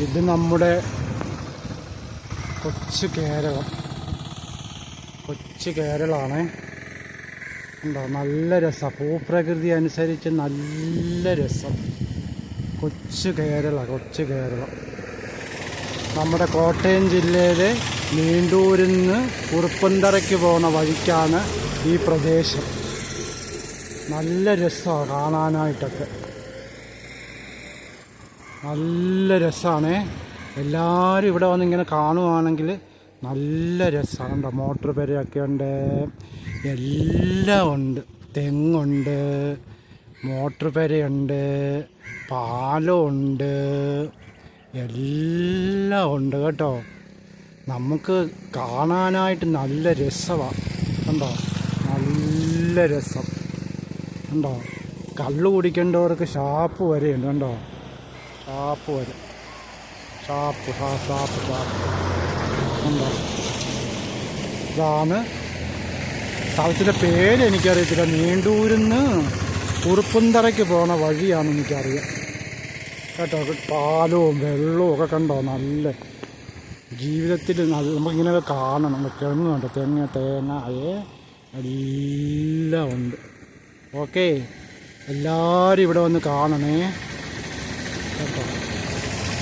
ഇത് നമ്മുടെ കൊച്ചു കേരളം. കൊച്ചു കേരളമാണ് ഉണ്ടോ നല്ല രസം. ഭൂപ്രകൃതി അനുസരിച്ച് നല്ല രസം. കൊച്ചു കേരള കൊച്ചു കേരളം. നമ്മുടെ കോട്ടയം ജില്ലയിലെ നീണ്ടൂരിൽ നിന്ന് കുറുപ്പന്തറയ്ക്ക് പോകുന്ന വഴിക്കാണ് ഈ പ്രദേശം. നല്ല രസമാണ് കാണാനായിട്ടൊക്കെ. നല്ല രസമാണ് എല്ലാവരും ഇവിടെ വന്ന് ഇങ്ങനെ കാണുവാണെങ്കിൽ നല്ല രസമാണ് കേട്ടോ മോട്ടർ പെരയൊക്കെ ഉണ്ട്. എല്ലാം ഉണ്ട്. തെങ്ങുണ്ട് മോട്ടർ പെരയുണ്ട് പാലമുണ്ട് എല്ലാം ഉണ്ട് കേട്ടോ. നമുക്ക് കാണാനായിട്ട് നല്ല രസമാണ് കണ്ടോ നല്ല രസം. കണ്ടോ കള്ളു കുടിക്കേണ്ടവർക്ക് ഷാപ്പ് വരെയുണ്ട് കണ്ടോ. ഷാപ്പ് വരും ഷാപ്പ് ഷാപ്പ് ഷാപ്പ് കണ്ടോ ഇതാണ് സ്ഥലത്തിന്റെ പേര് എനിക്കറിയത്തില്ല. നീണ്ടൂരിന്ന് കുറുപ്പുന്തറയ്ക്ക് പോണ വഴിയാണ് എനിക്കറിയാം. കേട്ടോ പാലവും വെള്ളവും ഒക്കെ കണ്ടോ? നല്ല ജീവിതത്തിൽ നല്ല നമുക്കിങ്ങനെയൊക്കെ കാണണം. തെങ്ങുണ്ട് തെങ്ങ് തേങ്ങ അയേ. എല്ലാം ഉണ്ട്. ഓക്കെ. എല്ലാവരും ഇവിടെ വന്ന് കാണണേ. Tá bom.